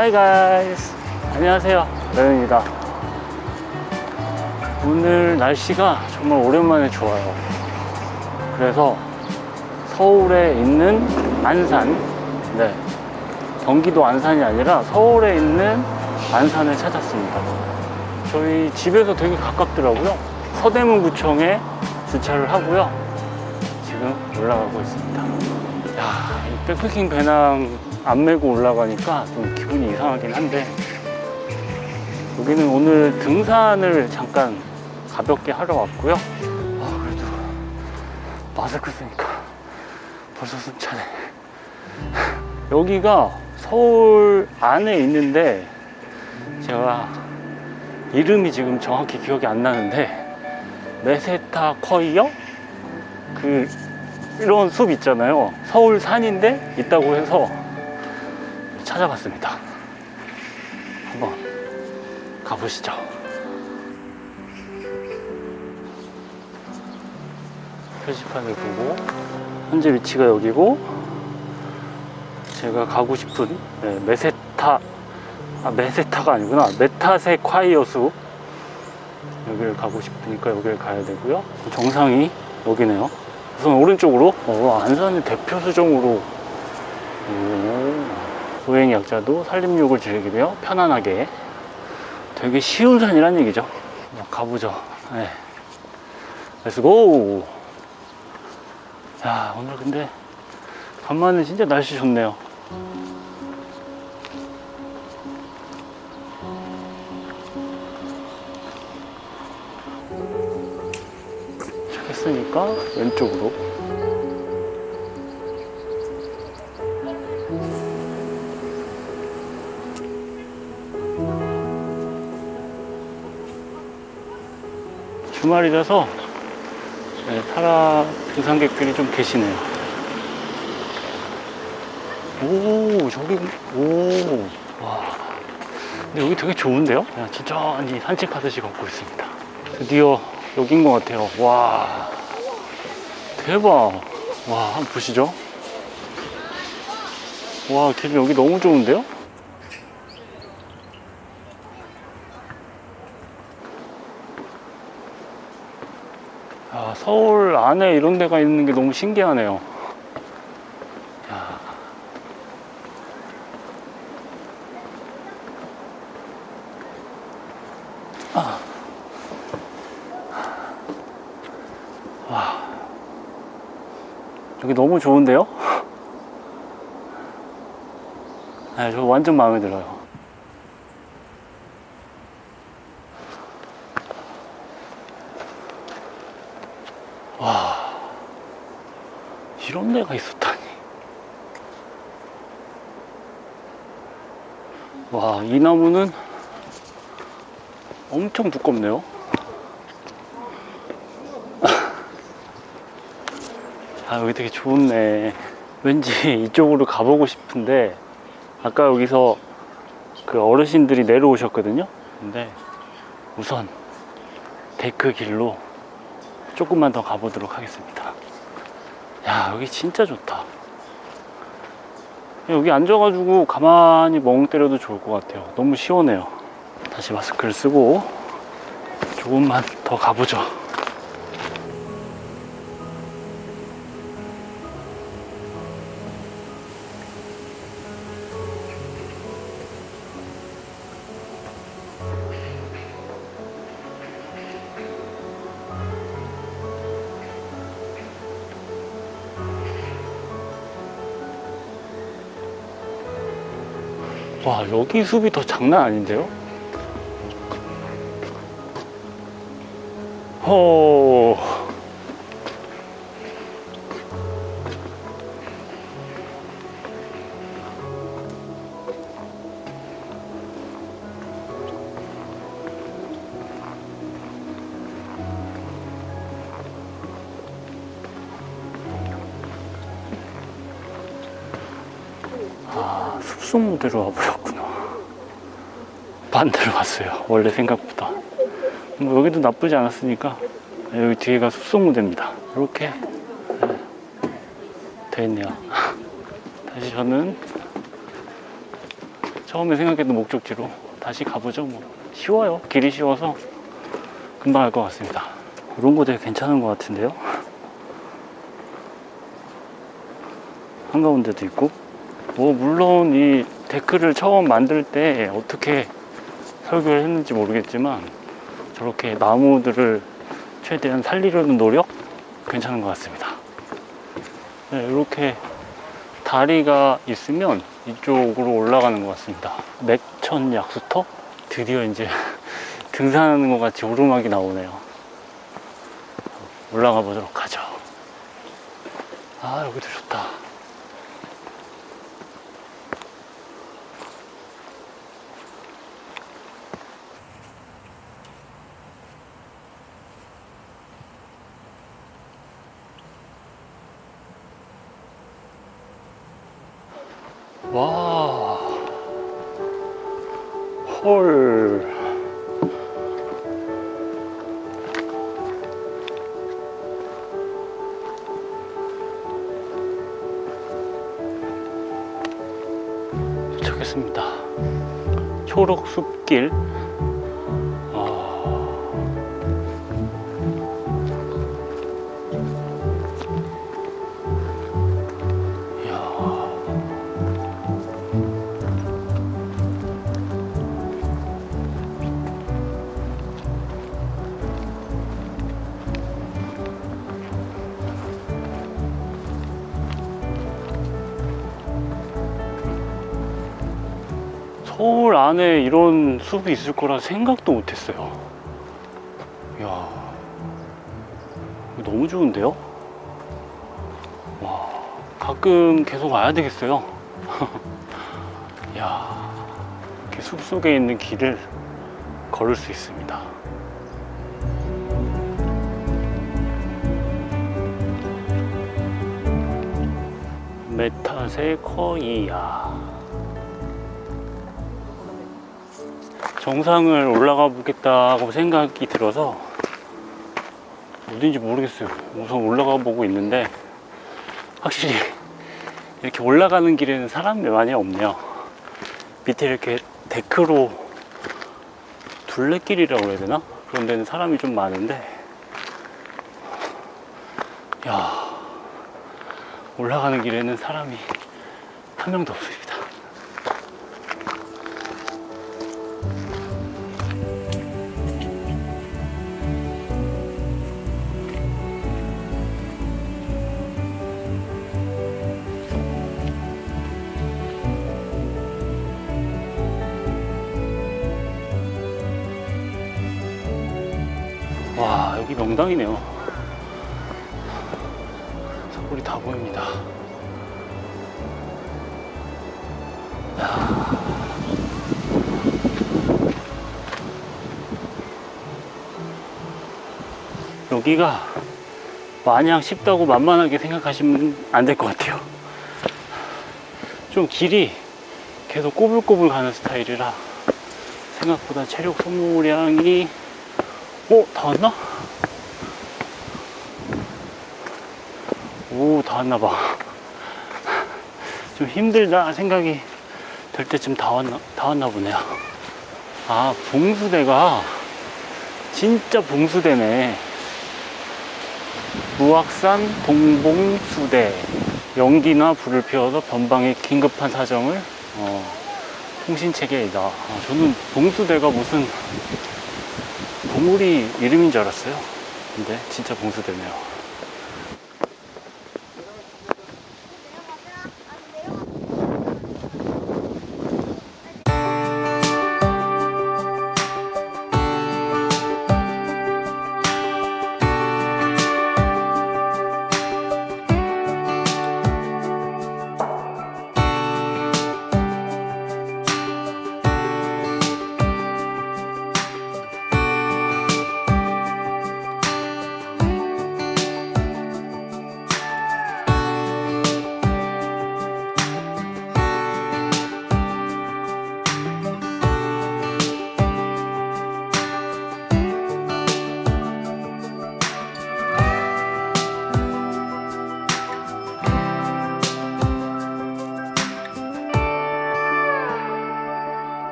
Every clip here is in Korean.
Hi guys. 안녕하세요. 레은입니다. 오늘 날씨가 정말 오랜만에 좋아요. 그래서 서울에 있는 안산 네 경기도 안산이 아니라 서울에 있는 안산을 찾았습니다. 저희 집에서 되게 가깝더라고요. 서대문 구청에 주차를 하고요. 지금 올라가고 있습니다. 야, 이 백패킹 배낭 안 메고 올라가니까 좀 기분이 이상하긴 한데 여기는 오늘 등산을 잠깐 가볍게 하러 왔고요. 아, 그래도 마스크 쓰니까 벌써 숨차네. 여기가 서울 안에 있는데 제가 이름이 지금 정확히 기억이 안 나는데 메세타 커이어 그 이런 숲 있잖아요. 서울 산인데 있다고 해서 찾아봤습니다. 한번 가보시죠. 표지판을 보고 현재 위치가 여기고 제가 가고 싶은 네, 메세타 아 메세타가 아니구나 메타세 콰이어 숲 여기를 가고 싶으니까 여기를 가야 되고요. 정상이 여기네요. 우선 오른쪽으로 어, 안산의 대표 수종으로 오, 소행 약자도 산림욕을 즐기며 편안하게 되게 쉬운 산이란 얘기죠. 한번 가보죠. 네. 렛츠고! 야, 오늘 근데 간만에 진짜 날씨 좋네요. 했으니까 왼쪽으로 주말이라서 네, 사람 등산객들이 좀 계시네요. 오 저기 오 와 근데 여기 되게 좋은데요? 그냥 천천히 산책하듯이 걷고 있습니다. 드디어 여긴 것 같아요. 와 대박. 와 한번 보시죠. 와길 여기 너무 좋은데요? 아, 서울 안에 이런 데가 있는 게 너무 신기하네요. 야. 아. 와. 여기 너무 좋은데요? 아, 저 완전 마음에 들어요. 와. 이런 데가 있었다니. 와, 이 나무는 엄청 두껍네요. 아, 여기 되게 좋네. 왠지 이쪽으로 가보고 싶은데, 아까 여기서 그 어르신들이 내려오셨거든요. 근데 우선 데크 길로 조금만 더 가보도록 하겠습니다. 야, 여기 진짜 좋다. 여기 앉아가지고 가만히 멍 때려도 좋을 것 같아요. 너무 시원해요. 다시 마스크를 쓰고 조금만 더 가보죠. 와, 여기 숲이 더 장난 아닌데요? 호. 숲속 무대로 와버렸구나. 반대로 왔어요. 원래 생각보다. 뭐 여기도 나쁘지 않았으니까 여기 뒤에가 숲속 무대입니다. 이렇게 네, 돼 있네요. 다시 저는 처음에 생각했던 목적지로 다시 가보죠. 뭐 쉬워요. 길이 쉬워서 금방 갈 것 같습니다. 이런 거 되게 괜찮은 것 같은데요. 한가운데도 있고. 뭐 물론 이 데크를 처음 만들 때 어떻게 설계를 했는지 모르겠지만 저렇게 나무들을 최대한 살리려는 노력 괜찮은 것 같습니다. 네, 이렇게 다리가 있으면 이쪽으로 올라가는 것 같습니다. 맥천 약수터? 드디어 이제 등산하는 것 같이 오르막이 나오네요. 올라가 보도록 하죠. 아, 여기도 좋다. 와. 헐. 도착했습니다. 초록 숲길. 서울 안에 이런 숲이 있을 거라 생각도 못 했어요. 이야, 너무 좋은데요? 와, 가끔 계속 와야 되겠어요. 이야, 이렇게 숲 속에 있는 길을 걸을 수 있습니다. 메타세 커이야. 정상을 올라가 보겠다고 생각이 들어서 어딘지 모르겠어요. 우선 올라가 보고 있는데 확실히 이렇게 올라가는 길에는 사람이 많이 없네요. 밑에 이렇게 데크로 둘레길이라고 해야 되나? 그런 데는 사람이 좀 많은데 야 올라가는 길에는 사람이 한 명도 없습니 명당이네요 서울이 다 보입니다 야. 여기가 마냥 쉽다고 만만하게 생각하시면 안 될 것 같아요 좀 길이 계속 꼬불꼬불 가는 스타일이라 생각보다 체력 소모량이 오, 다 왔나? 오, 다 왔나 봐. 좀 힘들다 생각이 될 때쯤 다 왔나, 다 왔나 보네요. 아, 봉수대가 진짜 봉수대네. 무악산 동봉수대. 연기나 불을 피워서 변방의 긴급한 사정을 어, 통신체계이다. 아, 저는 봉수대가 무슨 동물이 이름인 줄 알았어요. 근데 진짜 봉수대네요.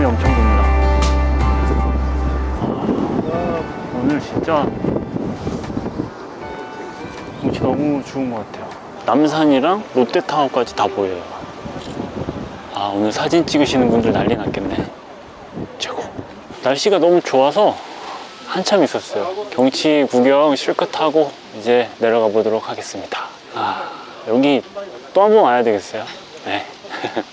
바람이 엄청 붑니다. 오늘 진짜 날씨 너무 좋은 것 같아요. 남산이랑 롯데타워까지 다 보여요. 아 오늘 사진 찍으시는 분들 난리 났겠네. 최고. 날씨가 너무 좋아서 한참 있었어요. 경치 구경 실컷 하고 이제 내려가 보도록 하겠습니다. 아 여기 또 한 번 와야 되겠어요? 네.